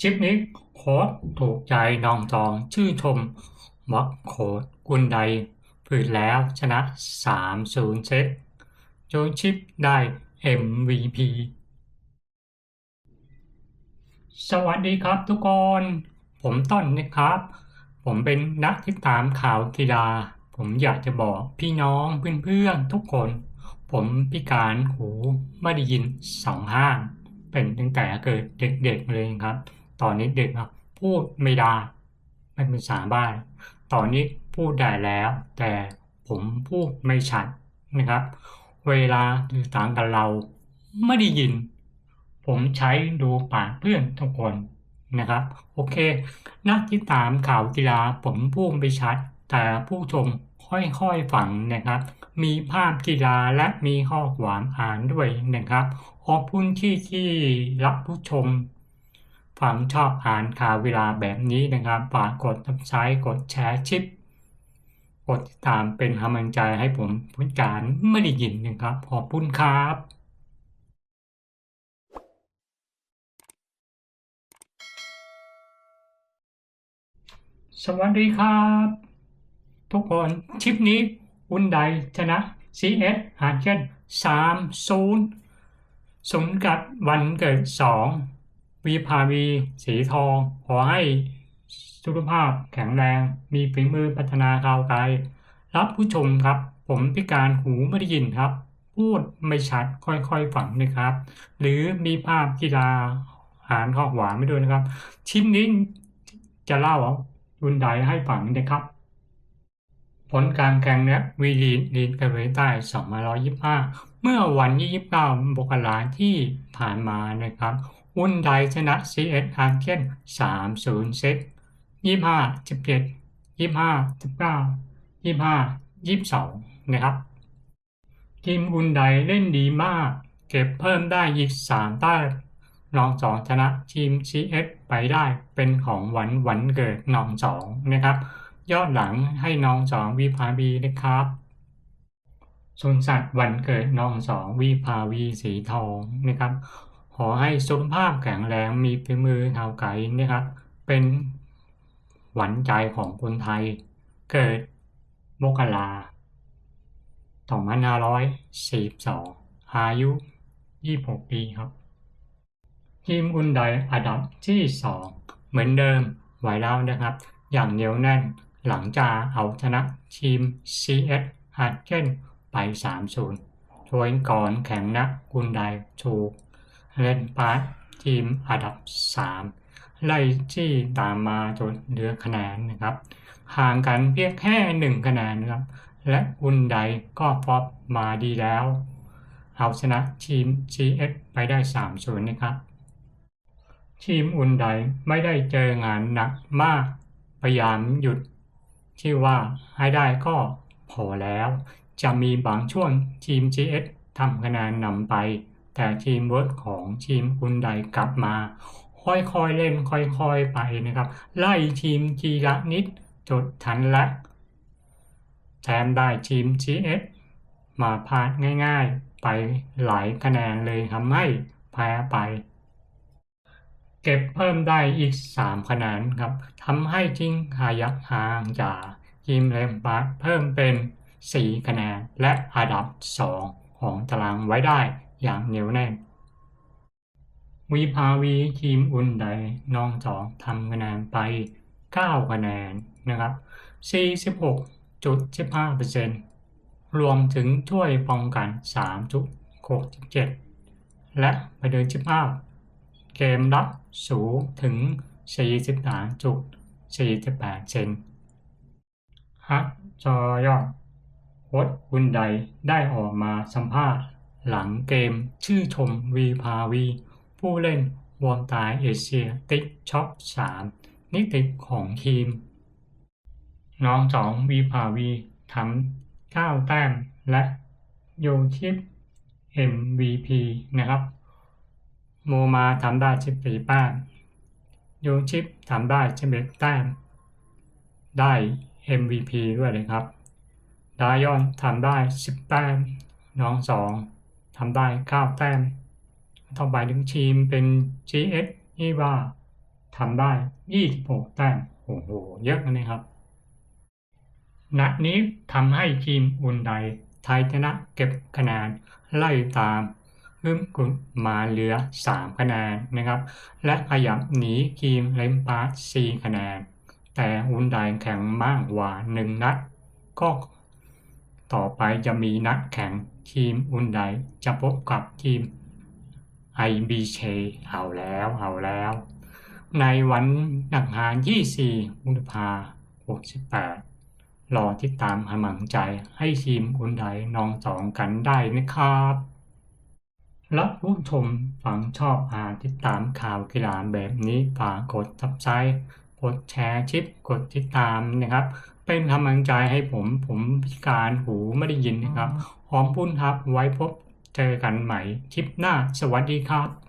คลิปนี้โค้ดถูกใจน้องจองชื่อชมวักโค้ดกุนใดฝืนแล้วชนะ 3-0 เซตโจชิปได้ MVP สวัสดีครับทุกคน ผมต้นนะครับ ผมเป็นนักติดตามข่าวกีฬา ผมอยากจะบอกพี่น้องเพื่อนๆทุกคน ผมพิการหูไม่ได้ยินสองข้าง เป็นตั้งแต่เกิดเด็กๆเลยครับ ตอนนี้เด็กพูดไม่ได้ไม่เป็นภาษาบ้านตอนนี้พูดได้แล้ว แต่ผมพูดไม่ชัดนะครับ เวลาสื่อสารกับเราไม่ได้ยิน ผมใช้ดูปากเพื่อนทุกคนนะครับ โอเค นักที่ตามข่าวกีฬาผมพูดไม่ชัด แต่ผู้ชมค่อยๆฟังนะครับ มีภาพกีฬาและมีข้อความอ่านด้วยนะครับ ขอบคุณที่ที่รับผู้ชม ฟังชอบอ่านข่าวเวลาแบบนี้นะครับ ฝากกดซับสไครต์กดแชร์ชิปกดติดตามเป็นกำลังใจให้ผมผู้การไม่ได้ยินนะครับ ขอบคุณครับสวัสดีครับ ทุกคนคลิปนี้อุนไดชนะ CS หารเช่น3 0สมกับวันเกิด 2 วีพาวีสีทอง ขอให้สุขภาพแข็งแรง มีฝีมือพัฒนาก้าวไกล รับผู้ชมครับ ผมพิการหูไม่ได้ยินครับ พูดไม่ชัดค่อยๆฝังนะครับ หรือมีภาพกีฬาอ่านข้อหวานไม่ด้วยนะครับ ชิ้นนี้จะเล่ารุนใดให้ฟังนะครับ ผลการแข่งเนี้ยวีลีดลีดเกาหลีใต้225 เมื่อวันที่29มกราที่ผ่านมานะครับ อุนไดชนะ CS อาร์เคน3-0เซต25 17 25 19 25 22นะครับ ทีมอุนไดเล่นดีมาก เก็บเพิ่มได้อีก3แต้มน้องสองชนะทีม CS ไปได้เป็นของหวันวันเกิดน้องสองนะครับ ยอดหลังให้น้องสองวีพาวีนะครับส่วนสัตว์วันเกิดน้องสองวีพาวีสีทองนะครับ ขอให้สุขภาพแข็งแรงมีฝีมือเท่าไก่นะครับ เป็นหวันใจของคนไทย เกิดมกรา2542อายุ26ปีครับ ทีมอุนไดอันดับที่2เหมือนเดิมไหวแล้วนะครับ อย่างเหนียวแน่นหลังจากเอาชนะทีม CS ฮาร์เกนไป 3-0โดยก่อนแข่งนักกุนไดถูก เล่นปาร์ตทีมอันดับ 3 ไล่ที่ตามมาจนเหลือคะแนนนะครับห่างกันเพียงแค่1คะแนนนะครับ และกุนไดก็ฟอปมาดีแล้ว เอาชนะทีม GS ไปได้3-0นะครับ ทีมอุนไดไม่ได้เจองานหนักมากพยายามหยุดที่ว่าให้ได้ก็พอแล้ว จะมีบางช่วงทีม GS ทำคะแนนนำไป แต่ทีมเวิร์กของทีมอุนไดกลับมา ค่อยๆเล่นค่อยๆไปนะครับ ไล่ทีมทีละนิดจดทันและแถมได้ทีม GS มาพลาดง่ายๆ ไปหลายคะแนนเลยทำให้แพ้ไป เก็บเพิ่มได้อีก 3 คะแนนครับทำให้ทิ้งหายักห่างจากทีมเลมบาร์เพิ่มเป็น 4 คะแนนและอันดับ 2 ของตารางไว้ได้ อย่างเหนียวแน่นวีพาวีทีมอุ่นใดน้องสองทำคะแนนไป 9 คะแนนนะครับ 46.15%รวมถึงช่วยป้องกัน 3.67 และไปเดิน15 เกมรับสูงถึง 43.48 เซนฮัจอยอดโค้ชอุ่นไดได้ออกมาสัมภาษณ์ หลังเกมชื่อชมวีพาวี ผู้เล่นวอมตายเอเชียติดช็อป3นิติของทีม น้องสองวีพาวีทำเก้าแต้มและโยชิป MVP นะครับ โมมาทำได้14แต้มโยชิปทำได้11แต้มได้ MVP ด้วยเลยครับ ดายอนทำได้10แต้มน้องสอง ทำได้ 9 แต้มต่อไปถึงทีมเป็น GS นี่ว่าทำได้ 26 แต้มโอ้โห เยอะนะครับ นัดนี้ทำให้ทีมอุนไดไทยชนะเก็บคะแนนไล่ตามฮึมกุนมาเหลือ 3 คะแนนนะครับ และขยับหนีทีมเลมปาร์4คะแนน แต่อุนไดแข่งมากกว่า 1 นัด ก็ต่อไปจะมีนัดแข่ง ทีมอุนไดจะพบกับทีม IBK เอาแล้วเอาแล้ว ในวันอังคาร24กุมภา68 รอติดตามกำลังใจให้ทีมอุนไดนองสองกันได้นะครับและผู้ชมฟังชอบอ่านติดตามข่าวกีฬาแบบนี้ฝากกด subscribe กดแชร์คลิปกดติดตามนะครับ เป็นกำลังใจให้ผม ผมพิการหูไม่ได้ยินนะครับ หอมพุ่นครับ ไว้พบเจอกันใหม่ คลิปหน้า สวัสดีครับ